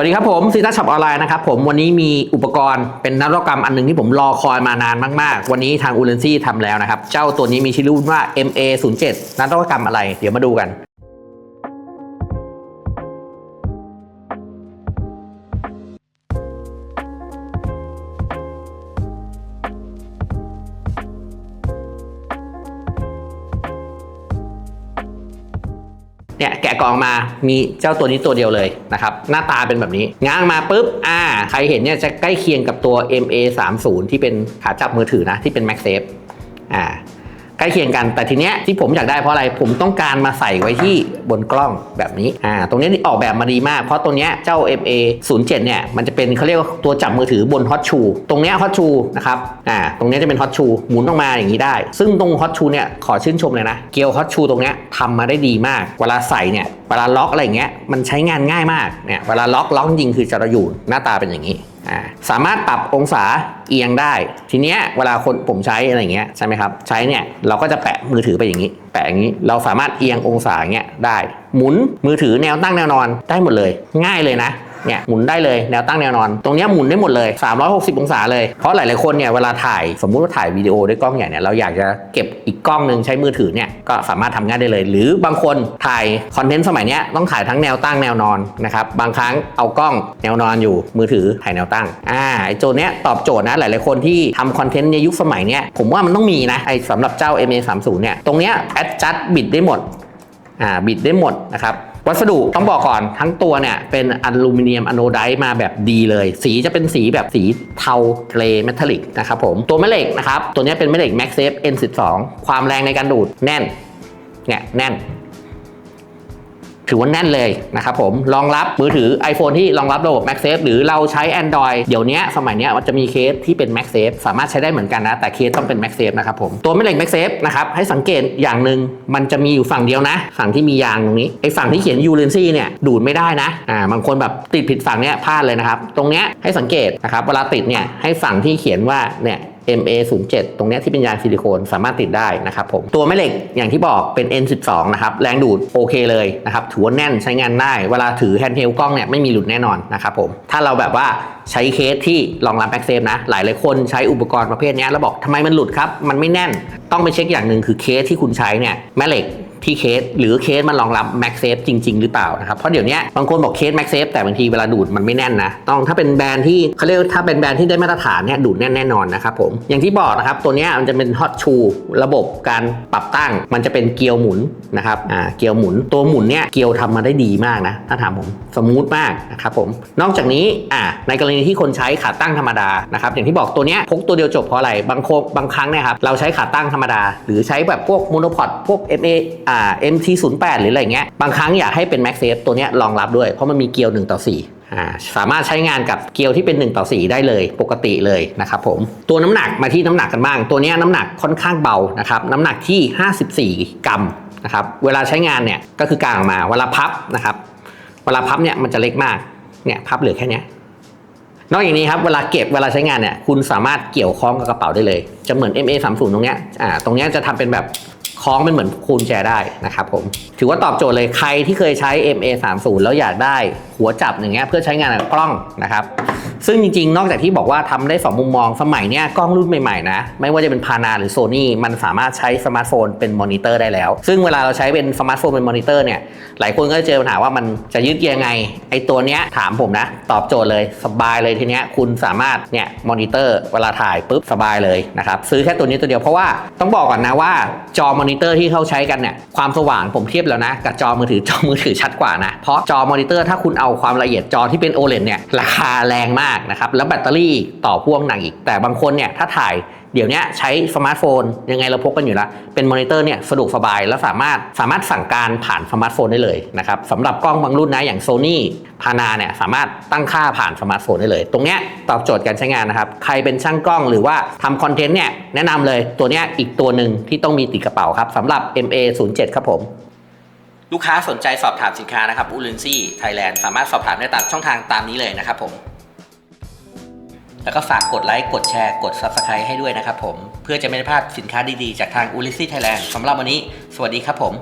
วัสดีครับผมซีต้าช็อปออนไลน์นะครับผมวันนี้มีอุปกรณ์เป็นนวัตกรรมอันหนึงที่ผมรอคอยมานานมากๆ วันนี้ทางอูเลนซี่ทำแล้วนะครับ เจ้าตัวนี้มีชื่อรุ่นว่า MA07 นวัตกรรมอะไร เดี๋ยวมาดูกัน เนี่ยแกะกล่องมามีเจ้าตัวนี้ตัวเดียวเลยนะครับ หน้าตาเป็นแบบนี้ ง้างมาปุ๊บอ่าใครเห็นเนี่ยจะใกล้เคียงกับตัว MA30 ที่เป็นขาจับมือถือนะ ที่เป็น MagSafe อ่า ใกล้เคียงกัน แต่ทีเนี้ยที่ผมอยากได้เพราะอะไรผมต้องการมาใส่ไว้ที่บนกล้องแบบนี้อ่าตรงนี้ออกแบบมาดีมาก เพราะตัวเนี้ยเจ้า MA07 เนี่ยมันจะเป็นเขาเรียกว่าตัวจับมือถือบน Hot Shoe ตรงเนี้ย Hot Shoe นะครับอ่าตรงเนี้ยจะเป็น Hot Shoe หมุนออกมาอย่างนี้ได้ ซึ่งตรง Hot Shoe เนี่ยขอชื่นชมเลยนะ เกียว Hot Shoe ตรงเนี้ยทำมาได้ดีมาก เวลาใส่เนี่ยเวลาล็อกอะไรอย่างเงี้ยมันใช้งานง่ายมากเนี่ยเวลาล็อกล็อกจริงคือจะระอยู่หน้าตาเป็นอย่างนี้ สามารถปรับองศาเอียงได้ ทีเนี้ยเวลาคนผมใช้อะไรเงี้ยใช่ไหมครับ ใช้เนี่ยเราก็จะแปะมือถือไปอย่างนี้ แปะอย่างนี้เราสามารถเอียงองศาเงี้ยได้ หมุนมือถือแนวตั้งแนวนอนได้หมดเลย ง่ายเลยนะ เนี่ยหมุนได้เลยแนวตั้งแนวนอน ตรงนี้หมุนได้หมดเลย 360 องศาเลย เพราะหลาย ๆ คนเนี่ยเวลาถ่ายสมมุติว่าถ่ายวิดีโอด้วยกล้องใหญ่เนี่ยเราอยากจะเก็บอีกกล้องหนึ่งใช้มือถือเนี่ยก็สามารถทำง่ายได้เลย หรือบางคนถ่ายคอนเทนต์สมัยเนี้ยต้องถ่ายทั้งแนวตั้งแนวนอนนะครับบางครั้งเอากล้องแนวนอนอยู่มือถือถ่ายแนวตั้งอ่าไอ้โจเนี้ยตอบโจทย์นะหลาย ๆ คนที่ทำคอนเทนต์ในยุคสมัยเนี้ยผมว่ามันต้องมีนะไอ้สำหรับเจ้า MA30 เนี่ยตรงเนี้ย adjust บิดได้หมดอ่าบิดได้หมดนะครับ วัสดุต้องบอกก่อนทั้งตัวเนี่ยเป็นอลูมิเนียมอะโนไดต์มาแบบดีเลย สีจะเป็นสีแบบสีเทาเกรย์เมทัลลิกนะครับผมตัวแม่เหล็กนะครับตัวนี้เป็นแม่เหล็ก MagSafe N12 ความแรงในการดูดแน่นเนี่ยแน่น ถือว่าแน่นเลยนะครับผมรองรับมือถือ iPhone ที่รองรับระบบ MagSafe หรือเราใช้ Android เดี๋ยวนี้สมัยนี้มันจะมีเคสที่เป็น MagSafe สามารถใช้ได้เหมือนกันนะ แต่เคสต้องเป็น MagSafe นะครับผม ตัวแม่เหล็ก MagSafe นะครับ ให้สังเกตอย่างหนึ่งมันจะมีอยู่ฝั่งเดียวนะ ฝั่งที่มียางตรงนี้ไอ้ฝั่งที่เขียน u l e n c y เนี่ยดูดไม่ได้นะอ่าบางคนแบบติดผิดฝั่งเนี้ยพลาดเลยนะครับตรงเนี้ยให้สังเกตนะครับเวลาติดเนี่ยให้ฝั่งที่เขียนว่าเนี่ย MA07 ตรงนี้ที่เป็นยางซิลิโคนสามารถติดได้นะครับผมตัวแม่เหล็กอย่างที่บอกเป็น N12 นะครับแรงดูดโอเคเลยนะครับถือว่าแน่นใช้งานได้เวลาถือแฮนด์เฮลกล้องเนี่ยไม่มีหลุดแน่นอนนะครับผมถ้าเราแบบว่าใช้เคสที่รองรับแบ็กเซฟนะ หลายหลายคนใช้อุปกรณ์ประเภทนี้แล้วบอกทำไมมันหลุดครับ มันไม่แน่นต้องไปเช็คอย่างหนึ่งคือเคสที่คุณใช้เนี่ยแม่เหล็ก ที่เคสหรือเคสมันรองรับ Max Safe จริง ๆ หรือเปล่านะครับ เพราะเดี๋ยวนี้บางคนบอกเคส Max Safe แต่บางทีเวลาดูดมันไม่แน่นนะ ต้องถ้าเป็นแบรนด์ที่เขาเรียกถ้าเป็นแบรนด์ที่ได้มาตรฐานเนี่ยดูดแน่นแน่นอนนะครับผม อย่างที่บอกนะครับ ตัวนี้มันจะเป็น Hot Shoe ระบบการปรับตั้ง มันจะเป็นเกียวหมุนนะครับอ่าเกียวหมุนตัวหมุนเนี่ยเกียวทำมาได้ดีมากนะถ้าถามผมสมูทมากนะครับผมนอกจากนี้อ่าในกรณีที่คนใช้ขาตั้งธรรมดานะครับอย่างที่บอกตัวนี้พกตัวเดียวจบเพราะอะไรบางโคบางครั้งเนี่ยครับเราใช้ขาตั้งธรรมดา หรือใช้แบบพวกโมโนพอดพวก MA อ่า MT08 หรืออะไรเงี้ย บางครั้งอยากให้เป็น Max Safe ตัวเนี้ยรองรับด้วย เพราะมันมีเกียว1ต่อ4อ่าสามารถใช้งานกับเกียวที่เป็น 1 ต่อ 4 ได้เลยปกติเลยนะครับผมตัวน้ำหนักมาที่น้ำหนักกันบ้าง ตัวเนี้ยน้ำหนักค่อนข้างเบานะครับน้ำหนักที่ 54 กรัมนะครับเวลาใช้งานเนี่ยก็คือกางออกมาเวลาพับนะครับเวลาพับเนี่ยมันจะเล็กมากเนี่ยพับเหลือแค่นี้นอกจากนี้ครับเวลาเก็บเวลาใช้งานเนี่ยคุณสามารถเกี่ยวคล้องกับกระเป๋าได้เลย จะเหมือน MA30 ตรงเนี้ยอ่าตรงเนี้ยจะทำเป็นแบบ คล้องเป็นเหมือนคูณแชร์ได้นะครับผม ถือว่าตอบโจทย์เลยใครที่เคยใช้ MA30 แล้วอยากได้หัวจับอย่างเงี้ยเพื่อใช้งานกับกล้องนะครับ ซึ่งจริงๆ นอกจากที่บอกว่าทำได้ 2 มุมมองสมัยเนี้ยกล้องรุ่นใหม่ๆนะ ไม่ว่าจะเป็นพานาหรือโซนี่มันสามารถใช้สมาร์ทโฟนเป็นมอนิเตอร์ได้แล้ว ซึ่งเวลาเราใช้เป็นสมาร์ทโฟนเป็นมอนิเตอร์เนี่ยหลายคนก็จะเจอปัญหาว่ามันจะยึดยังไง ไอตัวเนี้ยถามผมนะ ตอบโจทย์เลยสบายเลยทีเนี้ยคุณสามารถเนี่ยมอนิเตอร์เวลาถ่ายปุ๊บสบายเลยนะครับซื้อแค่ตัวนี้ตัวเดียวเพราะว่าต้องบอกก่อนนะว่าจอมอนิเตอร์ที่เขาใช้กันเนี่ยความสว่างผมเทียบแล้วนะกับจอมือถือจอมือถือชัดกว่านะเพราะจอมอนิเตอร์ถ้าคุณเอาความละเอียดจอที่เป็น OLED เนี่ยราคาแรงมากนะครับแล้วแบตเตอรี่ต่อพ่วงหนักอีก แต่บางคนเนี่ยถ้าถ่ายเดี๋ยวนี้ใช้สมาร์ทโฟน ยังไงเราพกกันอยู่แล้วเป็นมอนิเตอร์เนี่ยสะดวกสบาย แล้วสามารถสามารถสั่งการผ่านสมาร์ทโฟนได้เลยนะครับสำหรับกล้องบางรุ่นนะอย่าง Sony พานาเนี่ยสามารถตั้งค่าผ่านสมาร์ทโฟนได้เลย ตรงเนี้ยตอบโจทย์การใช้งานนะครับ ใครเป็นช่างกล้องหรือว่าทำคอนเทนต์เนี่ยแนะนำเลยตัวเนี้ยอีกตัวหนึ่งที่ต้องมีติดกระเป๋าครับสำหรับ MA07 ครับผมลูกค้าสนใจสอบถามสินค้านะครับอูลินซี่ไทยแลนด์สามารถสอบถามได้ตามช่องทางตามนี้เลยนะครับผม แล้วก็ฝากกดไลค์ กดแชร์ กด Subscribe ให้ด้วยนะครับผม เพื่อจะไม่พลาดสินค้าดีๆ จากทางอูลิซี่ไทยแลนด์สำหรับวันนี้ สวัสดีครับผม